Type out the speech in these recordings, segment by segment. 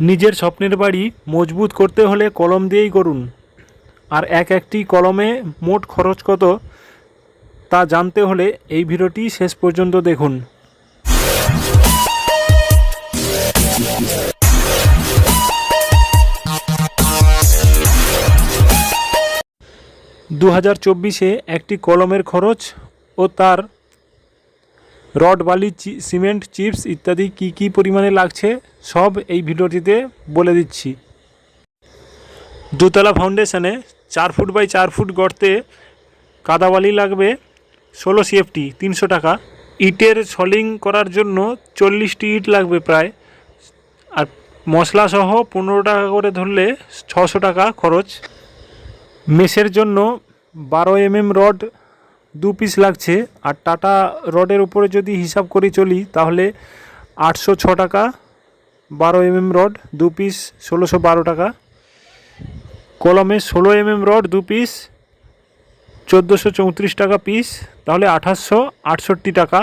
নিজের স্বপ্নের বাড়ি মজবুত করতে হলে কলম দিয়েই করুন আর এক একটি কলমে মোট খরচ কত, তা জানতে হলে এই ভিডিওটি শেষ পর্যন্ত দেখুন। দু হাজার চব্বিশে একটি কলমের খরচ ও তার রড, বালি সিমেন্ট, চিপস ইত্যাদি কি কি পরিমাণে লাগছে, সব এই ভিডিওটিতে বলে দিচ্ছি। দুতলা ফাউন্ডেশনে চার ফুট বাই চার ফুট গর্তে কাদাবালি লাগবে, ষোলো সিএফটি তিনশো টাকা। ইটের সলিং করার জন্য চল্লিশটি ইট লাগবে প্রায়। আর মশলা সহ পনেরো টাকা করে ধরলে ছশো টাকা খরচ। মেসের জন্য বারো এমএম রড দু পিস লাগছে। আর টাটা রডের উপরে যদি হিসাব করে চলি, তাহলে আটশো ছ টাকা, বারো এমএম রড দু পিস ষোলোশো বারো টাকা। কলমে ষোলো এমএম রড দু পিস চোদ্দোশো চৌত্রিশ টাকা পিস তাহলে আঠাশশো আটষট্টি টাকা।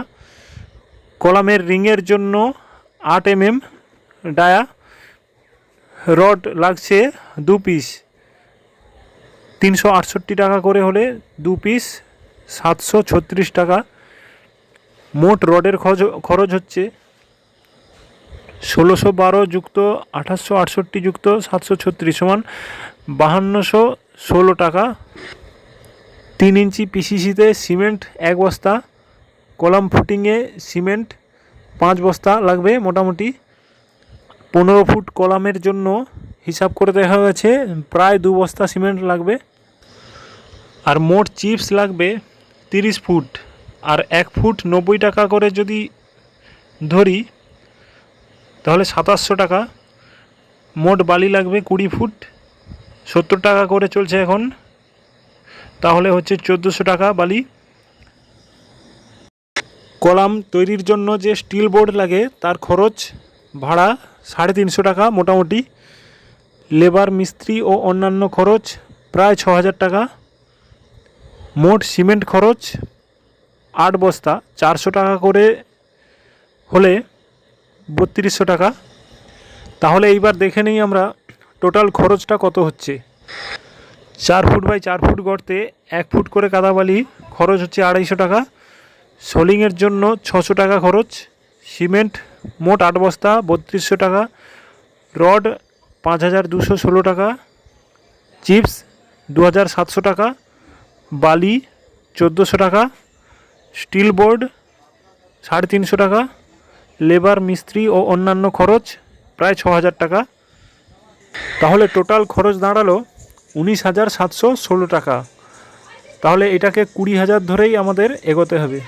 কলামের রিংয়ের জন্য আট এমএম ডায়া রড লাগছে দু পিস তিনশো আটষট্টি টাকা করে হলে দু পিস সাতশো ছত্রিশ টাকা। মোট রডের খরচ খরচ হচ্ছে ষোলোশো বারো যুক্ত আঠাশশো আটষট্টি যুক্ত সাতশো ছত্রিশ সমান বাহান্নশো ষোলো টাকা। তিন ইঞ্চি পিসিসিতে সিমেন্ট এক বস্তা, কলাম ফুটিংয়ে সিমেন্ট পাঁচ বস্তা লাগবে মোটামুটি। পনেরো ফুট কলামের জন্য হিসাব করে দেখা গেছে, প্রায় দু বস্তা সিমেন্ট লাগবে। আর মোট চিপস লাগবে তিরিশ ফুট আর এক ফুট নব্বই টাকা করে যদি ধরি, তাহলে সাতাশশো টাকা। মোট বালি লাগবে কুড়ি ফুট। সত্তর টাকা করে চলছে এখন। তাহলে হচ্ছে চোদ্দোশো টাকা বালি। কলাম তৈরির জন্য যে স্টিল বোর্ড লাগে, তার খরচ ভাড়া সাড়ে তিনশো টাকা মোটামুটি। লেবার, মিস্ত্রি ও অন্যান্য খরচ প্রায় ছ হাজার টাকা। মোট সিমেন্ট খরচ আট বস্তা, চারশো টাকা করে হলে বত্রিশশো টাকা। তাহলে এইবার দেখে নেই আমরা টোটাল খরচটা কত হচ্ছে। চার ফুট বাই চার ফুট গর্তে এক ফুট করে কাদাবালি খরচ হচ্ছে আড়াইশো টাকা। সোলিংয়ের জন্য ছশো টাকা খরচ। সিমেন্ট মোট আট বস্তা, বত্রিশশো টাকা। রড পাঁচ হাজার দুশো ষোলো টাকা। চিপস দু হাজার সাতশো টাকা। বালি চোদ্দোশো টাকা, স্টিল বোর্ড সাড়ে তিনশো টাকা, লেবার মিস্ত্রি ও অন্যান্য খরচ প্রায় ছ হাজার টাকা। তাহলে টোটাল খরচ দাঁড়াল উনিশ হাজার সাতশো ষোলো টাকা। তাহলে এটাকে কুড়ি হাজার ধরেই আমাদের এগোতে হবে।